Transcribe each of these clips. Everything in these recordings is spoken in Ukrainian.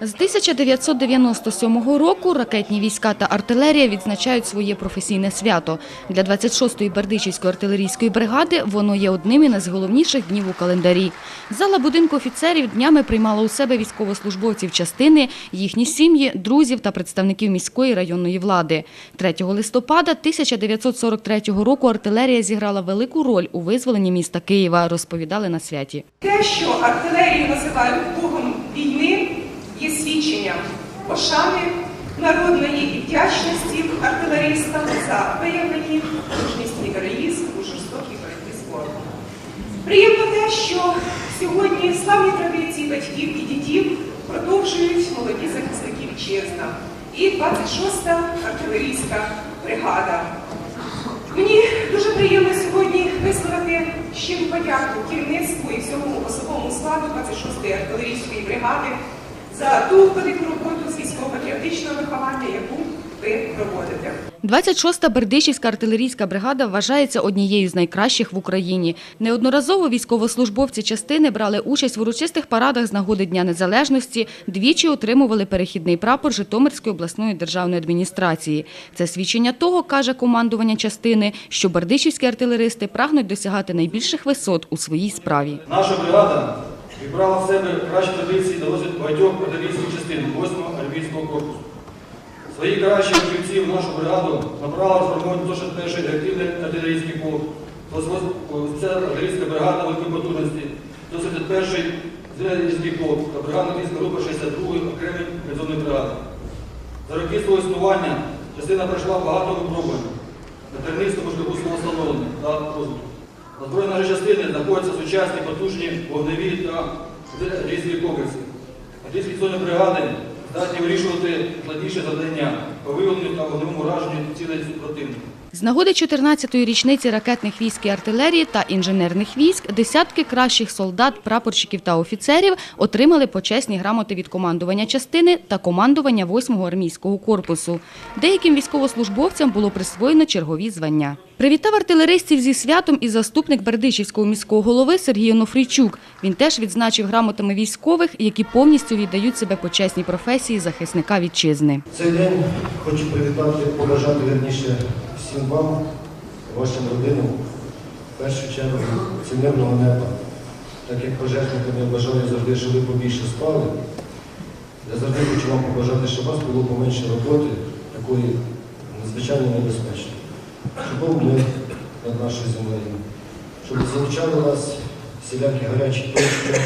З 1997 року ракетні війська та артилерія відзначають своє професійне свято. Для 26-ї Бердичівської артилерійської бригади воно є одним із найголовніших днів у календарі. Зала будинку офіцерів днями приймала у себе військовослужбовців частини, їхні сім'ї, друзів та представників міської районної влади. 3 листопада 1943 року артилерія зіграла велику роль у визволенні міста Києва, розповідали на святі. Те, що артилерію називають богом війни, є свідченням пошани народної і вдячності артилеристам за виявлені мужність і героїзм у жорстокій боротьбі з ворогом. Приємно те, що сьогодні славні традиції батьків і дідів продовжують молоді захисники вітчизна і 26-та артилерійська бригада. Мені дуже приємно сьогодні висловити щиру подяку керівництву і всьому особовому складу 26-ї артилерійської бригади за ту велику роботу з військово-патріотичного виховання, яку ви проводите. 26-та Бердичівська артилерійська бригада вважається однією з найкращих в Україні. Неодноразово військовослужбовці частини брали участь в урочистих парадах з нагоди Дня Незалежності, двічі отримували перехідний прапор Житомирської обласної державної адміністрації. Це свідчення того, каже командування частини, що бердичівські артилеристи прагнуть досягати найбільших висот у своїй справі. Наша бригада вібрала в себе кращі традиції до розвитку багатьох артилерійських частин 8-го армійського корпусу. Свої кращі фахівці в нашу бригаду направила в формування 161-й реактивний артилерійський полк, 28-та артилерійська бригада великої потужності, 171-й зрядівський полк та бригада війська групи 62-ї окремої призовної бригади. За роки свого існування частина пройшла багато випробувань на тернистому шляху свого становлення та розвитку. На зброї нашої частини знаходяться сучасні потужні вогневі та різні комплекси. Артилерійські зони бригади здатні вирішувати складніші завдання по виявленню та вогневому ураженню цілей противника. З нагоди 14-ї річниці ракетних військ і артилерії та інженерних військ десятки кращих солдат, прапорщиків та офіцерів отримали почесні грамоти від командування частини та командування 8-го армійського корпусу. Деяким військовослужбовцям було присвоєно чергові звання. Привітав артилеристів зі святом і заступник Бердичівського міського голови Сергій Онофрійчук. Він теж відзначив грамотами військових, які повністю віддають себе почесній професії захисника вітчизни. Цей день хочу привітати, побажати верніше всім вам, вашим родинам, в першу чергу, це мирного неба. Так як пожежникам я бажаю завжди, щоб ви побільше спали. Я завжди хочу вам побажати, щоб у вас було поменше роботи, такої надзвичайно небезпечної. Щоб був мир над нашою землею, щоб залучали вас всілякі гарячі точки,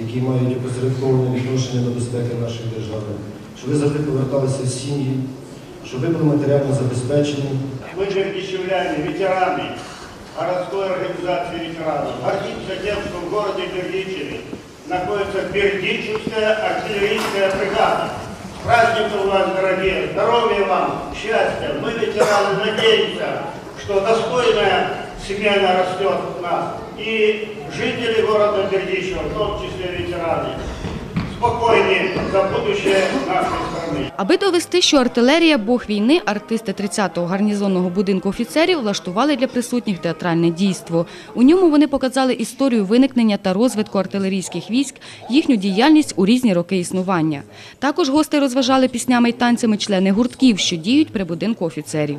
які мають опосередковане відношення до безпеки нашої держави, щоб ви завжди поверталися в сім'ї, щоб ви були матеріально. Мы бердичевляне, ветераны городской организации ветеранов. Гордимся тем, что в городе Бердичеве находится Бердичевская артиллерийская бригада. Праздником вас, дорогие! Здоровья вам, счастья! Мы, ветераны, надеемся, что достойная смена растет у нас. И жители города Бердичева, в том числе ветераны, спокойны за будущее нашей страны. Аби довести, що артилерія Бог війни, артисти 30-го гарнізонного будинку офіцерів влаштували для присутніх театральне дійство. У ньому вони показали історію виникнення та розвитку артилерійських військ, їхню діяльність у різні роки існування. Також гости розважали піснями й танцями члени гуртків, що діють при будинку офіцерів.